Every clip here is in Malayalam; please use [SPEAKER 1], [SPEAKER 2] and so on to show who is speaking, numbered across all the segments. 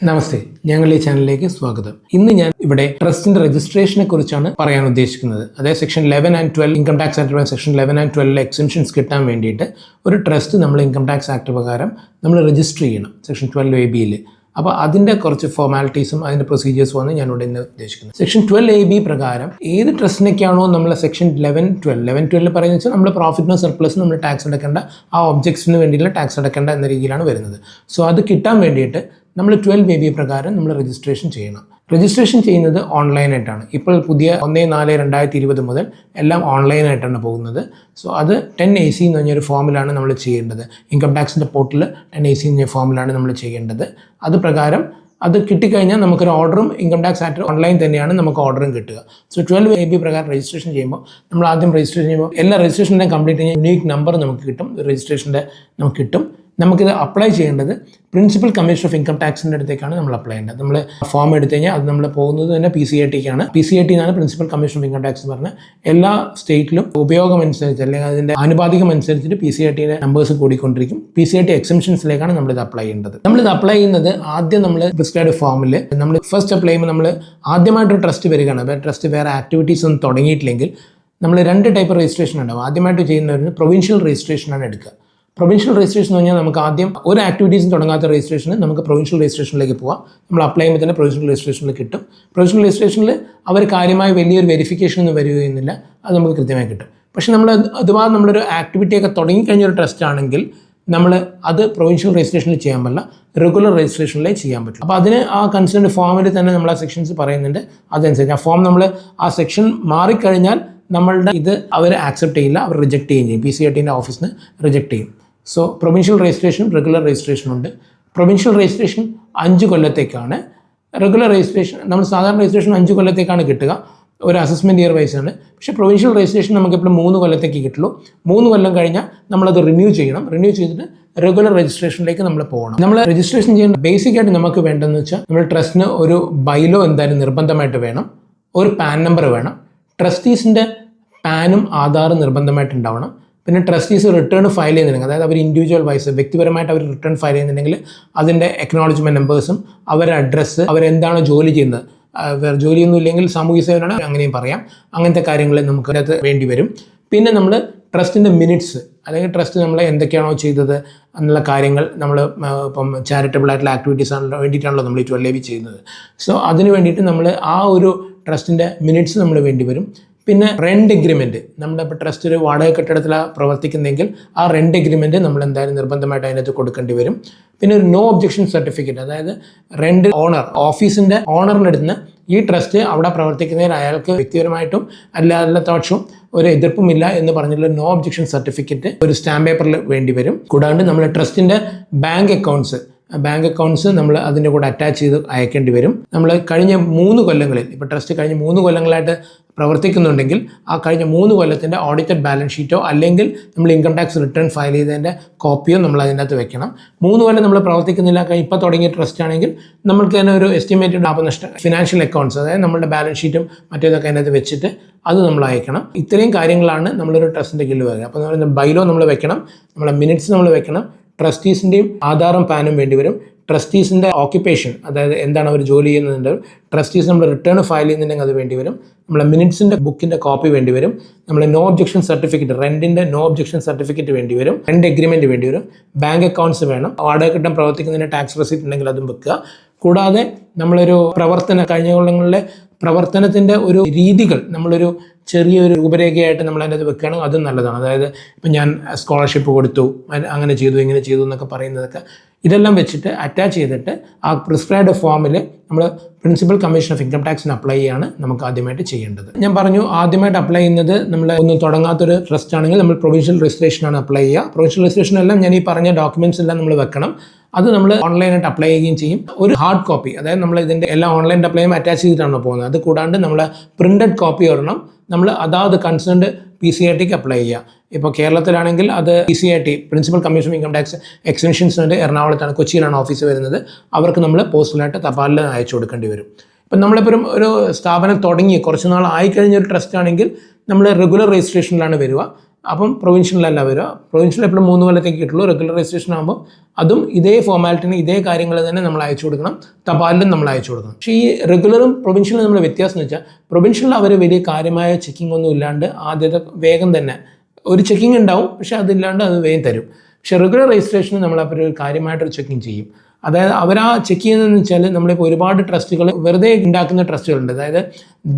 [SPEAKER 1] നമസ്തേ ഞങ്ങൾ ഈ ചാനലിലേക്ക് സ്വാഗതം. ഇന്ന് ഞാൻ ഇവിടെ ട്രസ്റ്റിന്റെ രജിസ്ട്രേഷനെ കുറിച്ചാണ് പറയാൻ ഉദ്ദേശിക്കുന്നത്. അതായത് section eleven and twelve income tax act section eleven and ട്വൽവിലെ exemptions കിട്ടാൻ വേണ്ടിയിട്ട് ഒരു ട്രസ്റ്റ് നമ്മൾ ഇൻകം ടാക്സ് ആക്ട് പ്രകാരം നമ്മൾ രജിസ്റ്റർ ചെയ്യണം സെക്ഷൻ ട്വൽവ് എ ബിയിൽ അപ്പോൾ അതിന്റെ കുറച്ച് ഫോർമാലിറ്റീസും അതിന്റെ പ്രൊസീജിയേഴ്സും ആണ് ഞാൻ ഇവിടെ ഇന്ന് ഉദ്ദേശിക്കുന്നത്. സെക്ഷൻ ട്വൽവ് എ ബി പ്രകാരം ഏത് ട്രസ്റ്റിനൊക്കെയാണോ നമ്മൾ section eleven twelve eleven twelve പറയുന്നത് വെച്ചാൽ നമ്മൾ പ്രോഫിറ്റിനോ സർപ്ലസ് നമ്മൾ ടാക്സ് അടക്കേണ്ട ആ ഒബ്ജക്ട്സിന് വേണ്ടിയിട്ടുള്ള ടാക്സ് അടക്കേണ്ട എന്ന രീതിയിലാണ് വരുന്നത്. സോ അത് കിട്ടാൻ വേണ്ടിയിട്ട് നമ്മൾ ട്വൽവ് എ ബി പ്രകാരം നമ്മൾ രജിസ്ട്രേഷൻ ചെയ്യണം. രജിസ്ട്രേഷൻ ചെയ്യുന്നത് ഓൺലൈനായിട്ടാണ് ഇപ്പോൾ പുതിയ ഒന്ന് നാല് രണ്ടായിരത്തി ഇരുപത് മുതൽ എല്ലാം ഓൺലൈനായിട്ടാണ് പോകുന്നത്. സോ അത് ടെൻ എ സി എന്ന് പറഞ്ഞൊരു ഫോമിലാണ് നമ്മൾ ചെയ്യേണ്ടത്. ഇൻകം ടാക്സിന്റെ പോർട്ടിൽ ടെൻ എ സി എന്ന ഫോമിലാണ് നമ്മൾ ചെയ്യേണ്ടത്. അത് പ്രകാരം അത് കിട്ടിക്കഴിഞ്ഞാൽ നമുക്കൊരു ഓർഡറും ഇൻകം ടാക്സ് ആക്ട് ഓൺലൈൻ തന്നെയാണ് നമുക്ക് ഓർഡറും കിട്ടുക. സോ ട്വൽവ് എ ബി പ്രകാരം രജിസ്ട്രേഷൻ ചെയ്യുമ്പോൾ നമ്മൾ ആദ്യം രജിസ്ട്രേഷൻ ചെയ്യുമ്പോൾ എല്ലാ രജിസ്ട്രേഷന്റെയും കംപ്ലീറ്റ് ചെയ്യുന്ന യുണീക്ക് നമ്പർ നമുക്ക് കിട്ടും. രജിസ്ട്രേഷന്റെ നമുക്ക് കിട്ടും. നമുക്കിത് അപ്ലൈ ചെയ്യേണ്ടത് പ്രിൻസിപ്പൽ കമ്മീഷൻ ഓഫ് ഇൻകം ടാക്സിന്റെ അടുത്തേക്കാണ് നമ്മൾ അപ്ലൈ ചെയ്യേണ്ടത്. നമ്മൾ ഫോം എടുത്തു കഴിഞ്ഞാൽ അത് നമ്മൾ പോകുന്നത് തന്നെ പി സി ഐ ടിക്കാണ് പി സി ഐ ടി എന്നാണ് principal commission of income tax എന്ന് പറഞ്ഞാൽ എല്ലാ സ്റ്റേറ്റിലും ഉപയോഗം അനുസരിച്ച് അല്ലെങ്കിൽ അതിന്റെ ആനുപാതികം അനുസരിച്ചിട്ട് പി സി ഐ ടിയുടെ നമ്പേഴ്സ് കൂടിക്കൊണ്ടിരിക്കും. പി സി ഐ ടി എക്സംഷൻസിലേക്കാണ് നമ്മളിത് അപ്ലൈ ചെയ്യേണ്ടത്. നമ്മളിത് അപ്ലൈ ചെയ്യുന്നത് ആദ്യം നമ്മൾ പ്രിസ്ക്രൈബ് ഫോമിൽ നമ്മൾ ഫസ്റ്റ് അപ്ലൈ ചെയ്യുമ്പോൾ നമ്മൾ ആദ്യമായിട്ടൊരു ട്രസ്റ്റ് വരികയാണ്. ട്രസ്റ്റ് വേറെ ആക്ടിവിറ്റീസ് ഒന്നും തുടങ്ങിയിട്ടില്ലെങ്കിൽ നമ്മൾ രണ്ട് ടൈപ്പ് രജിസ്ട്രേഷൻ ഉണ്ടാവും. ആദ്യമായിട്ട് ചെയ്യുന്നവർ പ്രൊവിൻഷ്യൽ രജിസ്ട്രേഷനാണ് എടുക്കുക. പ്രൊവിൻഷ്യൽ രജിസ്ട്രേഷൻ എന്ന് പറഞ്ഞാൽ നമുക്ക് ആദ്യം ഒരു ആക്ടിവിറ്റീസും തുടങ്ങാത്ത രജിസ്ട്രേഷന് നമുക്ക് പ്രൊവിൻഷ്യൽ രജിസ്ട്രേഷനിലേക്ക് പോകാം നമ്മൾ അപ്ലൈ ചെയ്യുമ്പോൾ തന്നെ പ്രൊവിൻഷ്യൽ രജിസ്ട്രേഷനിൽ കിട്ടും. പ്രൊവിൻഷ്യൽ രജിസ്ട്രേഷനിൽ അവർ കാര്യമായ വലിയൊരു വെരിഫിക്കേഷൻ ഒന്നും വരികയൊന്നുമില്ല. അത് നമുക്ക് കൃത്യമായി കിട്ടും. പക്ഷേ നമ്മൾ അഥവാ നമ്മളൊരു ആക്ടിവിറ്റിയൊക്കെ തുടങ്ങിക്കഴിഞ്ഞ ഒരു ട്രസ്റ്റ് ആണെങ്കിൽ നമ്മൾ അത് പ്രൊവിൻഷ്യൽ രജിസ്ട്രേഷനിൽ ചെയ്യാൻ പറ്റില്ല റെഗുലർ രജിസ്ട്രേഷനിലേ ചെയ്യാൻ പറ്റും അപ്പോൾ അതിന് ആ കൺസേൺ ഫോമിൽ തന്നെ നമ്മൾ ആ സെക്ഷൻസ് പറയുന്നുണ്ട്. അതനുസരിച്ച് ആ ഫോം നമ്മൾ ആ സെക്ഷൻ മാറിക്കഴിഞ്ഞാൽ നമ്മളുടെ ഇത് അവർ ആക്സെപ്റ്റ് ചെയ്യില്ല. അവർ റിജക്റ്റ് ചെയ്യുകയും ചെയ്യും. പി സി ഐ ടിന്റെ ഓഫീസിന് റിജക്റ്റ് ചെയ്യും. So provincial registration regular registration ഉണ്ട്. പ്രൊവിൻഷ്യൽ രജിസ്ട്രേഷൻ അഞ്ച് കൊല്ലത്തേക്കാണ്. റെഗുലർ രജിസ്ട്രേഷൻ നമ്മൾ സാധാരണ രജിസ്ട്രേഷൻ അഞ്ച് കൊല്ലത്തേക്കാണ് കിട്ടുക. ഒരു അസസ്മെന്റ് ഇയർ വൈസ് ആണ്. പക്ഷേ പ്രൊവിൻഷ്യൽ രജിസ്ട്രേഷൻ നമുക്ക് ഇപ്പോൾ മൂന്ന് കൊല്ലത്തേക്ക് കിട്ടുള്ളൂ. മൂന്ന് കൊല്ലം കഴിഞ്ഞാൽ നമ്മളത് റിന്യൂ ചെയ്യണം. റിന്യൂ ചെയ്തിട്ട് റെഗുലർ രജിസ്ട്രേഷനിലേക്ക് നമ്മൾ പോകണം. നമ്മൾ രജിസ്ട്രേഷൻ ചെയ്യേണ്ട ബേസിക് ആയിട്ട് നമുക്ക് വേണ്ടതെന്ന് വെച്ചാൽ നമ്മൾ ട്രസ്റ്റിന് ഒരു ബൈലോ എന്തായാലും നിർബന്ധമായിട്ട് വേണം. ഒരു പാൻ നമ്പർ വേണം. ട്രസ്റ്റീസിന്റെ പാനും ആധാറും നിർബന്ധമായിട്ട് ഉണ്ടാവണം. പിന്നെ ട്രസ്റ്റീസ് റിട്ടേൺ ഫയൽ ചെയ്യുന്നുണ്ടെങ്കിൽ അതായത് അവർ ഇൻഡിവിജ്വൽ വൈസ് വ്യക്തിപരമായിട്ട് അവർ റിട്ടേൺ ഫയൽ ചെയ്യുന്നുണ്ടെങ്കിൽ അതിന്റെ എക്നോളജ്മെന്റ് നമ്പേഴ്സും അവരുടെ അഡ്രസ്സ് അവരെന്താണ് ജോലി ചെയ്യുന്നത് വേറെ ജോലിയൊന്നും ഇല്ലെങ്കിൽ സാമൂഹ്യ സേവനമാണ് അങ്ങനെയും പറയാം. അങ്ങനത്തെ കാര്യങ്ങൾ നമുക്ക് അതിനകത്ത് വേണ്ടി വരും. പിന്നെ നമ്മൾ ട്രസ്റ്റിന്റെ മിനിറ്റ്സ് അല്ലെങ്കിൽ ട്രസ്റ്റ് നമ്മൾ എന്തൊക്കെയാണോ ചെയ്തത് എന്നുള്ള കാര്യങ്ങൾ നമ്മൾ ഇപ്പം ചാരിറ്റബിൾ ആയിട്ടുള്ള ആക്ടിവിറ്റീസ് ആണ് വേണ്ടിയിട്ടാണല്ലോ നമ്മൾ ഈ ട്വൽവ് ചെയ്യുന്നത്. സോ അതിന് വേണ്ടിയിട്ട് നമ്മൾ ആ ഒരു ട്രസ്റ്റിന്റെ മിനിറ്റ്സ് നമ്മൾ വേണ്ടി വരും. പിന്നെ റെന്റ് എഗ്രിമെന്റ് നമ്മുടെ ഇപ്പോൾ ട്രസ്റ്റ് ഒരു വാടക കെട്ടിടത്തിലാണ് പ്രവർത്തിക്കുന്നതെങ്കിൽ ആ റെന്റ് എഗ്രിമെന്റ് നമ്മൾ എന്തായാലും നിർബന്ധമായിട്ട് അതിനകത്ത് കൊടുക്കേണ്ടി വരും. പിന്നെ ഒരു നോ ഒബ്ജക്ഷൻ സർട്ടിഫിക്കറ്റ് അതായത് റെന്റ് ഓണർ ഓഫീസിന്റെ ഓണറിനടുത്ത് ഈ ട്രസ്റ്റ് അവിടെ പ്രവർത്തിക്കുന്നതിൽ അയാൾക്ക് വ്യക്തിപരമായിട്ടും അല്ലാത്ത പക്ഷവും ഒരു എതിർപ്പുമില്ല എന്ന് പറഞ്ഞിട്ടുള്ള നോ ഒബ്ജക്ഷൻ സർട്ടിഫിക്കറ്റ് ഒരു സ്റ്റാമ്പ് പേപ്പറിൽ വേണ്ടി വരും. കൂടാണ്ട് നമ്മുടെ ട്രസ്റ്റിന്റെ ബാങ്ക് അക്കൗണ്ട്സ് ബാങ്ക് അക്കൗണ്ട്സ് നമ്മൾ അതിന്റെ കൂടെ അറ്റാച്ച് ചെയ്ത് അയക്കേണ്ടി വരും. നമ്മൾ കഴിഞ്ഞ മൂന്ന് കൊല്ലങ്ങളിൽ ഇപ്പോൾ ട്രസ്റ്റ് കഴിഞ്ഞ മൂന്ന് കൊല്ലങ്ങളായിട്ട് പ്രവർത്തിക്കുന്നുണ്ടെങ്കിൽ ആ കഴിഞ്ഞ മൂന്ന് കൊല്ലത്തിന്റെ ഓഡിറ്റഡ് ബാലൻസ് ഷീറ്റോ അല്ലെങ്കിൽ നമ്മൾ ഇൻകം ടാക്സ് റിട്ടേൺ ഫയൽ ചെയ്തതിന്റെ കോപ്പിയോ നമ്മൾ അതിനകത്ത് വെക്കണം. മൂന്ന് കൊല്ലം നമ്മൾ പ്രവർത്തിക്കുന്നില്ല ഇപ്പോൾ തുടങ്ങിയ ട്രസ്റ്റ് ആണെങ്കിൽ നമ്മൾക്ക് തന്നെ ഒരു എസ്റ്റിമേറ്റഡ് ലാഭനഷ്ട ഫിനാൻഷ്യൽ അക്കൗണ്ട്സ് അതായത് നമ്മുടെ ബാലൻസ് ഷീറ്റും മറ്റേതൊക്കെ അതിനകത്ത് വെച്ചിട്ട് അത് നമ്മൾ അയക്കണം. ഇത്രയും കാര്യങ്ങളാണ് നമ്മളൊരു ട്രസ്റ്റിന്റെ കീഴിൽ വരിക അപ്പോൾ നമ്മൾ ബൈലോ നമ്മൾ വെക്കണം നമ്മളെ മിനിറ്റ്സ് നമ്മൾ വെക്കണം ട്രസ്റ്റീസിന്റെയും ആധാറും പാനും വേണ്ടി വരും ട്രസ്റ്റീസിന്റെ ഓക്യുപ്പേഷൻ അതായത് എന്താണ് അവർ ജോലി ചെയ്യുന്നതിന്റെ ട്രസ്റ്റീസ് നമ്മൾ റിട്ടേൺ ഫയൽ ചെയ്യുന്നുണ്ടെങ്കിൽ അത് വേണ്ടി വരും നമ്മളെ മിനിറ്റ്സിന്റെ ബുക്കിന്റെ കോപ്പി വേണ്ടി വരും നമ്മൾ നോ ഒബ്ജക്ഷൻ സർട്ടിഫിക്കറ്റ് റെന്റിന്റെ നോ ഒബ്ജക്ഷൻ സർട്ടിഫിക്കറ്റ് വേണ്ടി വരും റെന്റ് എഗ്രിമെന്റ് വേണ്ടി വരും ബാങ്ക് അക്കൗണ്ട്സ് വേണം. വാടക കിട്ടാൻ പ്രവർത്തിക്കുന്നതിന് ടാക്സ് റെസിപ്റ്റ് ഉണ്ടെങ്കിൽ അതും വെക്കുക. കൂടാതെ നമ്മളൊരു പ്രവർത്തന കഴിഞ്ഞ കൊല്ലങ്ങളിലെ പ്രവർത്തനത്തിന്റെ ഒരു രീതികൾ നമ്മളൊരു ചെറിയൊരു രൂപരേഖയായിട്ട് നമ്മൾ അതിനകത്ത് വെക്കുകയാണെങ്കിൽ അതും നല്ലതാണ്. അതായത് ഇപ്പം ഞാൻ സ്കോളർഷിപ്പ് കൊടുത്തു അങ്ങനെ ചെയ്തു ഇങ്ങനെ ചെയ്തു എന്നൊക്കെ പറയുന്നതൊക്കെ ഇതെല്ലാം വെച്ചിട്ട് അറ്റാച്ച് ചെയ്തിട്ട് ആ പ്രിസ്ക്രൈബ്ഡ് ഫോമിൽ നമ്മൾ പ്രിൻസിപ്പൽ കമ്മീഷൻ ഓഫ് ഇൻകം ടാക്സിന് അപ്ലൈ ചെയ്യാണ് നമുക്ക് ആദ്യമായിട്ട് ചെയ്യേണ്ടത്. ഞാൻ പറഞ്ഞു ആദ്യമായിട്ട് അപ്ലൈ ചെയ്യുന്നത് നമ്മൾ ഒന്നും തുടങ്ങാത്തൊരു ട്രസ്റ്റ് ആണെങ്കിൽ നമ്മൾ പ്രൊവിൻഷ്യൽ രജിസ്ട്രേഷനാണ് അപ്ലൈ ചെയ്യുക. പ്രൊവിൻഷ്യൽ രജിസ്ട്രേഷൻ എല്ലാം ഞാൻ ഈ പറഞ്ഞ ഡോക്യുമെന്റ്സ് എല്ലാം നമ്മൾ വെക്കണം. അത് നമ്മൾ ഓൺലൈനായിട്ട് അപ്ലൈ ചെയ്യുകയും ചെയ്യും. ഒരു ഹാർഡ് കോപ്പി അതായത് നമ്മൾ ഇതിന്റെ എല്ലാ ഓൺലൈൻ അപ്ലൈയും അറ്റാച്ച് ചെയ്തിട്ടാണ് പോകുന്നത്. അത് കൂടാണ്ട് നമ്മൾ പ്രിന്റഡ് കോപ്പി ഒരെണ്ണം നമ്മൾ അതാത് കൺസേൺഡ് പി സി ഐ ടിക്ക് അപ്ലൈ ചെയ്യുക. ഇപ്പോൾ കേരളത്തിലാണെങ്കിൽ അത് P C I T principal commission income tax എക്സ്റ്റൻഷൻസിന്റെ എറണാകുളത്താണ് കൊച്ചിയിലാണ് ഓഫീസ് വരുന്നത്. അവർക്ക് നമ്മൾ പോസ്റ്റലായിട്ട് തപാലിൽ അയച്ചു കൊടുക്കേണ്ടി വരും. ഇപ്പം നമ്മളിപ്പോൾ ഒരു- സ്ഥാപനം തുടങ്ങി കുറച്ച് നാൾ ആയിക്കഴിഞ്ഞ ഒരു ട്രസ്റ്റ് ആണെങ്കിൽ നമ്മൾ റെഗുലർ രജിസ്ട്രേഷനിലാണ് വരിക. അപ്പം പ്രൊവിൻഷ്യനിലല്ല വരിക. പ്രൊവിൻഷ്യൽ എപ്പോഴും മൂന്ന് കൊല്ലത്തേക്ക് കിട്ടുള്ളൂ. റെഗുലർ രജിസ്ട്രേഷൻ ആകുമ്പോൾ അതും ഇതേ ഫോർമാലിറ്റിന് ഇതേ കാര്യങ്ങൾ തന്നെ നമ്മൾ അയച്ചു കൊടുക്കണം. തപാലിലും നമ്മൾ അയച്ചു കൊടുക്കണം. പക്ഷേ ഈ റെഗുലറും പ്രൊവിൻഷ്യലും നമ്മൾ വ്യത്യാസം എന്ന് വെച്ചാൽ പ്രൊവിൻഷ്യലിൽ അവർ വലിയ കാര്യമായ ചെക്കിംഗ് ഒന്നും ഇല്ലാണ്ട് ആദ്യത്തെ വേഗം തന്നെ ഒരു ചെക്കിംഗ് ഉണ്ടാവും പക്ഷേ അതില്ലാണ്ട് അത് വേഗം തരും. പക്ഷേ റെഗുലർ രജിസ്ട്രേഷന് നമ്മൾ അപ്പോൾ ഒരു കാര്യമായിട്ടൊരു ചെക്കിംഗ് ചെയ്യും. അതായത് അവരാ ചെക്ക് ചെയ്യുന്നതെന്ന് വെച്ചാൽ നമ്മളിപ്പോൾ ഒരുപാട് ട്രസ്റ്റുകൾ വെറുതെ ഉണ്ടാക്കുന്ന ട്രസ്റ്റുകളുണ്ട് അതായത്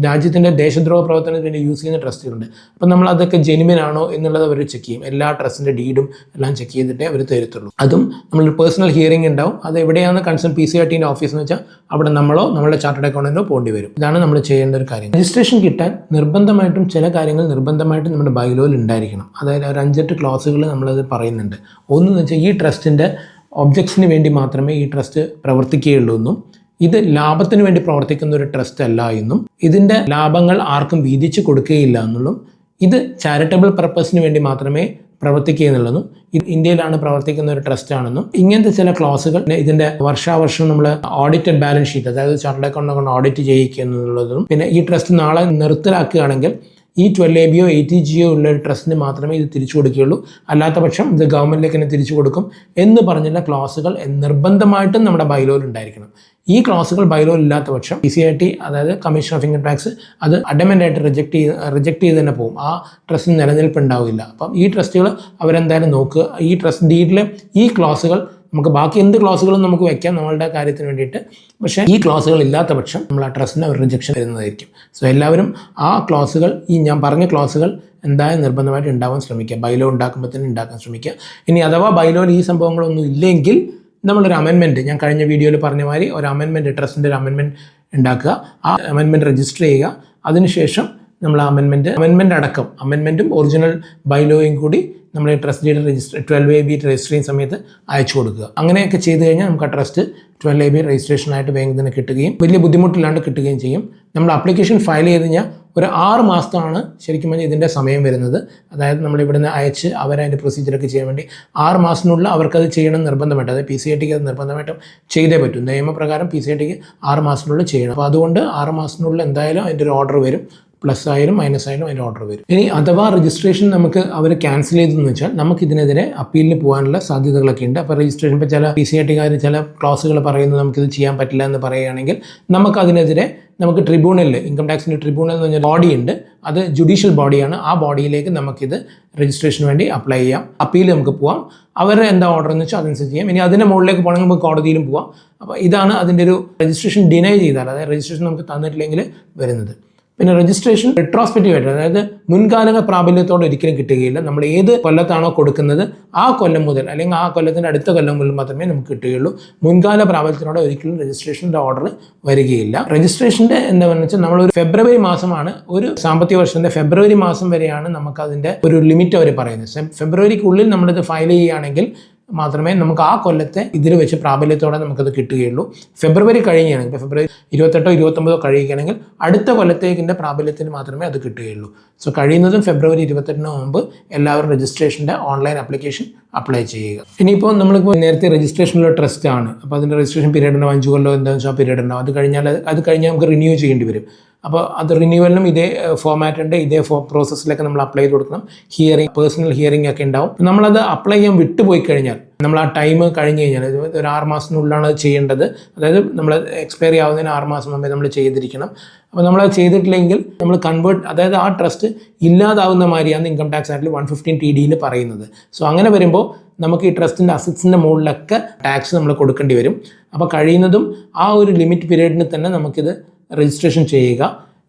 [SPEAKER 1] രാജ്യത്തിന്റെ ദേശദ്രോഹ പ്രവർത്തനത്തിന് വേണ്ടി യൂസ് ചെയ്യുന്ന ട്രസ്റ്റുകളുണ്ട് അപ്പം നമ്മൾ അതൊക്കെ ജെനുവിൻ ആണോ എന്നുള്ളത് അവർ ചെക്ക് ചെയ്യും. എല്ലാ ട്രസ്റ്റിന്റെ ഡീഡും എല്ലാം ചെക്ക് ചെയ്തിട്ടേ അവർ തരത്തുള്ളൂ. അതും നമ്മളൊരു പേഴ്സണൽ ഹിയറിംഗ് ഉണ്ടാവും. അത് എവിടെയാണ് കൺസേൺ പി സി ആർ ടീന്റെ ഓഫീസ് എന്ന് വെച്ചാൽ അവിടെ നമ്മളോ നമ്മളുടെ ചാർട്ടേഡ് അക്കൗണ്ടന്റോ പോകേണ്ടി വരും. ഇതാണ് നമ്മൾ ചെയ്യേണ്ട ഒരു കാര്യം. രജിസ്ട്രേഷൻ കിട്ടാൻ നിർബന്ധമായിട്ടും ചില കാര്യങ്ങൾ നിർബന്ധമായിട്ടും നമ്മുടെ ബൈലോയിൽ ഉണ്ടായിരിക്കണം. അതായത് ഒരു അഞ്ചെട്ട് ക്ലാസ്സുകൾ നമ്മളത് പറയുന്നുണ്ട്. ഒന്നെന്ന് വെച്ചാൽ ഈ ട്രസ്റ്റിന്റെ ഒബ്ജക്ട്സിന് വേണ്ടി മാത്രമേ ഈ ട്രസ്റ്റ് പ്രവർത്തിക്കുകയുള്ളൂ എന്നും ഇത് ലാഭത്തിന് വേണ്ടി പ്രവർത്തിക്കുന്ന ഒരു ട്രസ്റ്റ് അല്ല എന്നും ഇതിന്റെ ലാഭങ്ങൾ ആർക്കും വീതിച്ചു കൊടുക്കുകയില്ല എന്നുള്ളതും ഇത് ചാരിറ്റബിൾ പർപ്പസിന് വേണ്ടി മാത്രമേ പ്രവർത്തിക്കുകയെന്നുള്ളതും ഇത് ഇന്ത്യയിലാണ് പ്രവർത്തിക്കുന്ന ഒരു ട്രസ്റ്റ് ആണെന്നും ഇങ്ങനത്തെ ചില ക്ലോസുകൾ ഇതിന്റെ വർഷാവർഷം നമ്മൾ ഓഡിറ്റഡ് ബാലൻസ് ഷീറ്റ് അതായത് ചാർട്ടേഡ് അക്കൗണ്ട് കൊണ്ട് ഓഡിറ്റ് ചെയ്യിക്കുക എന്നുള്ളതും പിന്നെ ഈ ട്രസ്റ്റ് നാളെ നിർത്തലാക്കുകയാണെങ്കിൽ ഈ ട്വൽവ് എ ബിയോ എയ്റ്റി ജിയോ ഉള്ള ഒരു ട്രസ്റ്റിന് മാത്രമേ ഇത് തിരിച്ചു കൊടുക്കുകയുള്ളൂ. അല്ലാത്ത പക്ഷം ഇത് ഗവൺമെന്റിലേക്ക് തന്നെ തിരിച്ചു കൊടുക്കും എന്ന് പറഞ്ഞുള്ള ക്ലാസുകൾ നിർബന്ധമായിട്ടും നമ്മുടെ ബൈലോയിൽ ഉണ്ടായിരിക്കണം. ഈ ക്ലാസുകൾ ബൈലോയിൽ ഇല്ലാത്ത പക്ഷം പി സി ഐ ടി അതായത് കമ്മീഷൻ ഓഫ് ഇൻകം ടാക്സ് അത് അഡമെന്റായിട്ട് റിജക്ട് ചെയ്ത് റിജക്ട് ചെയ്ത് തന്നെ പോകും. ആ ട്രസ്റ്റിന് നിലനിൽപ്പ് ഉണ്ടാവില്ല അപ്പം ഈ ട്രസ്റ്റുകൾ അവരെന്തായാലും നോക്കുക. ഈ ട്രസ്റ്റ് ഡീഡിൽ ഈ ക്ലോസുകൾ നമുക്ക് ബാക്കി എന്ത് ക്ലാസ്സുകളും നമുക്ക് വെക്കാം നമ്മളുടെ കാര്യത്തിന് വേണ്ടിയിട്ട്. പക്ഷേ ഈ ക്ലാസ്സുകൾ ഇല്ലാത്ത പക്ഷം നമ്മൾ ആ ട്രസ്റ്റിന് ഒരു റിജക്ഷൻ വരുന്നതായിരിക്കും സോ എല്ലാവരും ആ ക്ലാസ്സുകൾ ഈ ഞാൻ പറഞ്ഞ ക്ലാസ്സുകൾ എന്തായാലും നിർബന്ധമായിട്ട് ഉണ്ടാവാൻ ശ്രമിക്കുക. ബൈലോ ഉണ്ടാക്കുമ്പോൾ തന്നെ ഉണ്ടാക്കാൻ ശ്രമിക്കുക. ഇനി അഥവാ ബൈലോയിൽ ഈ സംഭവങ്ങളൊന്നും ഇല്ലെങ്കിൽ നമ്മളൊരു അമെൻമെന്റ് ഞാൻ കഴിഞ്ഞ വീഡിയോയിൽ പറഞ്ഞ മാതിരി ഒരു അമെൻമെന്റ് ട്രസ്റ്റിന്റെ ഒരു അമെൻമെന്റ് ഉണ്ടാക്കുക. ആ അമെൻമെന്റ് രജിസ്റ്റർ ചെയ്യുക. അതിനുശേഷം നമ്മൾ അമെൻമെന്റ് അമെൻമെന്റ് അടക്കം അമെൻമെന്റും ഒറിജിനൽ ബൈലോയും കൂടി നമ്മൾ trust deed register twelve A B register ചെയ്യുന്ന സമയത്ത് അയച്ചു കൊടുക്കുക. അങ്ങനെയൊക്കെ ചെയ്ത് കഴിഞ്ഞാൽ നമുക്ക് ആ ട്രസ്റ്റ് ട്വൽവ് എ ബി രജിസ്ട്രേഷനായിട്ട് ബാങ്കിൽ നിന്ന് കിട്ടുകയും വലിയ ബുദ്ധിമുട്ടില്ലാണ്ട് കിട്ടുകയും ചെയ്യും. നമ്മൾ അപ്ലിക്കേഷൻ ഫയൽ ചെയ്ത് കഴിഞ്ഞാൽ ഒരു ആറ് മാസത്താണ് ശരിക്കും പറഞ്ഞാൽ ഇതിന്റെ സമയം വരുന്നത്. അതായത് നമ്മൾ ഇവിടുന്ന് അയച്ച് അവരതിന്റെ പ്രൊസീജിയറൊക്കെ ചെയ്യാൻ വേണ്ടി ആറ് മാസത്തിനുള്ളിൽ അവർക്കത് ചെയ്യണം നിർബന്ധമായിട്ട്. അതായത് പി സി ഐ ടിക്ക് അത് നിർബന്ധമായിട്ടും ചെയ്തേ പറ്റും. നിയമപ്രകാരം പി സി ഐ ടിക്ക് ആറ് മാസത്തിനുള്ളിൽ ചെയ്യണം. അപ്പോൾ അതുകൊണ്ട് ആറ് മാസത്തിനുള്ളിൽ എന്തായാലും അതിന്റെ ഒരു ഓർഡർ വരും. പ്ലസ് ആയാലും മൈനസ് ആയാലും അതിന്റെ ഓർഡർ വരും. ഇനി അഥവാ രജിസ്ട്രേഷൻ നമുക്ക് അവർ ക്യാൻസൽ ചെയ്തെന്ന് വെച്ചാൽ നമുക്ക് ഇതിനെതിരെ അപ്പീലിന് പോകാനുള്ള സാധ്യതകളൊക്കെ ഉണ്ട്. അപ്പോൾ രജിസ്ട്രേഷൻ ഇപ്പോൾ ചില പി സി ഐ ടിക്കാർ ചില ക്ലോസുകൾ പറയുന്നത് നമുക്കിത് ചെയ്യാൻ പറ്റില്ല എന്ന് പറയുകയാണെങ്കിൽ നമുക്ക് അതിനെതിരെ നമുക്ക് ട്രിബ്യൂണലിൽ ഇൻകം ടാക്സിന്റെ ട്രിബ്യൂണൽ എന്ന് പറഞ്ഞ ബോഡി ഉണ്ട്. അത് ജുഡീഷ്യൽ ബോഡിയാണ് ആ ബോഡിയിലേക്ക് നമുക്കിത് രജിസ്ട്രേഷന് വേണ്ടി അപ്ലൈ ചെയ്യാം. അപ്പീൽ നമുക്ക് പോവാം. അവർ എന്താ ഓർഡർ എന്ന് വെച്ചാൽ അതനുസരിച്ച് ചെയ്യാം. ഇനി അതിന്റെ മുകളിലേക്ക് പോകണമെങ്കിൽ നമുക്ക് കോടതിയിലും പോവാം. അപ്പോൾ ഇതാണ് അതിന്റെ ഒരു രജിസ്ട്രേഷൻ ഡിനൈ ചെയ്താൽ അതായത് രജിസ്ട്രേഷൻ നമുക്ക് തന്നിട്ടില്ലെങ്കിൽ വരുന്നത്. പിന്നെ രജിസ്ട്രേഷൻ റിട്രോസ്പെക്റ്റീവ് ആയിട്ട് അതായത് മുൻകാല പ്രാബല്യത്തോടെ ഒരിക്കലും കിട്ടുകയില്ല. നമ്മൾ ഏത് കൊല്ലത്താണോ കൊടുക്കുന്നത് ആ കൊല്ലം മുതൽ അല്ലെങ്കിൽ ആ കൊല്ലത്തിന്റെ അടുത്ത കൊല്ലം മുതൽ മാത്രമേ നമുക്ക് കിട്ടുകയുള്ളൂ. മുൻകാല പ്രാബല്യത്തിനോടെ ഒരിക്കലും രജിസ്ട്രേഷന്റെ ഓർഡർ വരികയില്ല. രജിസ്ട്രേഷന്റെ എന്താണെന്ന് വെച്ചാൽ നമ്മളൊരു ഫെബ്രുവരി മാസമാണ്. ഒരു സാമ്പത്തിക വർഷത്തിന്റെ ഫെബ്രുവരി മാസം വരെയാണ് നമുക്കതിന്റെ ഒരു ലിമിറ്റ് അവർ പറയുന്നത്. ഫെബ്രുവരിക്കുള്ളിൽ നമ്മളിത് ഫയൽ ചെയ്യുകയാണെങ്കിൽ മാത്രമേ നമുക്ക് ആ കൊല്ലത്തെ ഇതിൽ വെച്ച് പ്രാബല്യത്തോടെ നമുക്കത് കിട്ടുകയുള്ളൂ. ഫെബ്രുവരി കഴിയുകയാണെങ്കിൽ ഇപ്പോൾ ഫെബ്രുവരി ഇരുപത്തെട്ടോ ഇരുപത്തൊമ്പതോ കഴിയുകയാണെങ്കിൽ അടുത്ത കൊല്ലത്തേക്കിന്റെ പ്രാബല്യത്തിന് മാത്രമേ അത് കിട്ടുകയുള്ളൂ. സോ കഴിയുന്നതും ഫെബ്രുവരി ഇരുപത്തെട്ടിന് മുമ്പ് എല്ലാവരും രജിസ്ട്രേഷന്റെ ഓൺലൈൻ ആപ്ലിക്കേഷൻ അപ്ലൈ ചെയ്യുക. ഇനിയിപ്പോൾ നമ്മളിപ്പോൾ നേരത്തെ രജിസ്ട്രേഷനുള്ള ട്രസ്റ്റ് ആണ്. അപ്പോൾ അതിന്റെ രജിസ്ട്രേഷൻ പീരീഡ് ഉണ്ടാവും അഞ്ച് കൊല്ലം എന്താണെന്ന് വെച്ചാൽ പീരീഡ് ഉണ്ടാവും. അത് കഴിഞ്ഞാൽ അത് കഴിഞ്ഞാൽ നമുക്ക് റിന്യൂ ചെയ്യേണ്ടി വരും. അപ്പോൾ അത് റിന്യൂവലിനും ഇതേ ഫോമാറ്റ് ഉണ്ട്. ഇതേ ഫോ പ്രോസസ്സിലൊക്കെ നമ്മൾ അപ്ലൈ ചെയ്ത് കൊടുക്കണം. ഹിയറിംഗ് പേഴ്സണൽ ഹിയറിംഗ് ഒക്കെ ഉണ്ടാവും. നമ്മളത് അപ്ലൈ ചെയ്യാൻ വിട്ടുപോയി കഴിഞ്ഞാൽ നമ്മൾ ആ ടൈം കഴിഞ്ഞ് കഴിഞ്ഞാൽ ഒരു ആറ് മാസത്തിനുള്ളിലാണ് അത് ചെയ്യേണ്ടത്. അതായത് നമ്മൾ എക്സ്പയറി ആവുന്നതിന് ആറ് മാസം മുമ്പേ നമ്മൾ ചെയ്തിരിക്കണം. അപ്പോൾ നമ്മളത് ചെയ്തിട്ടില്ലെങ്കിൽ നമ്മൾ കൺവേർട്ട് അതായത് ആ ട്രസ്റ്റ് ഇല്ലാതാവുന്ന മാതിരിയാണ് ഇൻകം ടാക്സ് ആക്ടിൽ വൺ ഫിഫ്റ്റീൻ ടി ഡിയിൽ പറയുന്നത്. സോ അങ്ങനെ വരുമ്പോൾ നമുക്ക് ഈ ട്രസ്റ്റിന്റെ അസറ്റ്സിന്റെ മുകളിലൊക്കെ ടാക്സ് നമ്മൾ കൊടുക്കേണ്ടി വരും. അപ്പോൾ കഴിയുന്നതും ആ ഒരു ലിമിറ്റ് പീരീഡിന് തന്നെ നമുക്കിത് രജിസ്ട്രേഷൻ ചെയ്യുക.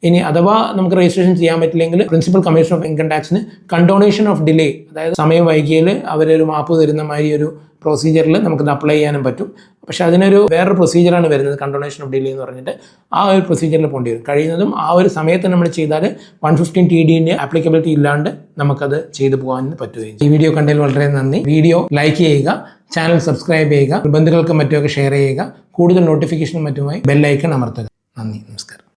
[SPEAKER 1] ഇനി അഥവാ നമുക്ക് രജിസ്ട്രേഷൻ ചെയ്യാൻ പറ്റില്ലെങ്കിൽ പ്രിൻസിപ്പൽ കമ്മീഷൻ ഓഫ് ഇൻകം ടാക്സിന് കണ്ടോണേഷൻ ഓഫ് ഡിലേ അതായത് സമയം വൈകിയാൽ അവരൊരു മാപ്പ് തരുന്ന മാതിരി ഒരു പ്രൊസീജിയറിൽ നമുക്കത് അപ്ലൈ ചെയ്യാനും പറ്റും. പക്ഷേ അതിനൊരു വേറൊരു പ്രൊസീജിയറാണ് വരുന്നത് കണ്ടോണേഷൻ ഓഫ് ഡിലേ എന്ന് പറഞ്ഞിട്ട്. ആ ഒരു പ്രൊസീജിയറിൽ പോകേണ്ടി വരും. കഴിയുന്നതും ആ ഒരു സമയത്ത് നമ്മൾ ചെയ്താൽ വൺ ഫിഫ്റ്റീൻ ടി ഡിന്റെ ആപ്ലിക്കബിലിറ്റി ഇല്ലാണ്ട് നമുക്കത് ചെയ്തു പോകാൻ പറ്റുകയും ഈ വീഡിയോ കണ്ടതിൽ വളരെ നന്ദി. വീഡിയോ ലൈക്ക് ചെയ്യുക ചാനൽ സബ്സ്ക്രൈബ് ചെയ്യുക ബന്ധുക്കൾക്കും മറ്റുമൊക്കെ ഷെയർ ചെയ്യുക കൂടുതൽ നോട്ടിഫിക്കേഷനും മറ്റുമായി ബെല്ലൈക്കൺ അമർത്തുക. നന്ദി നമസ്കാരം.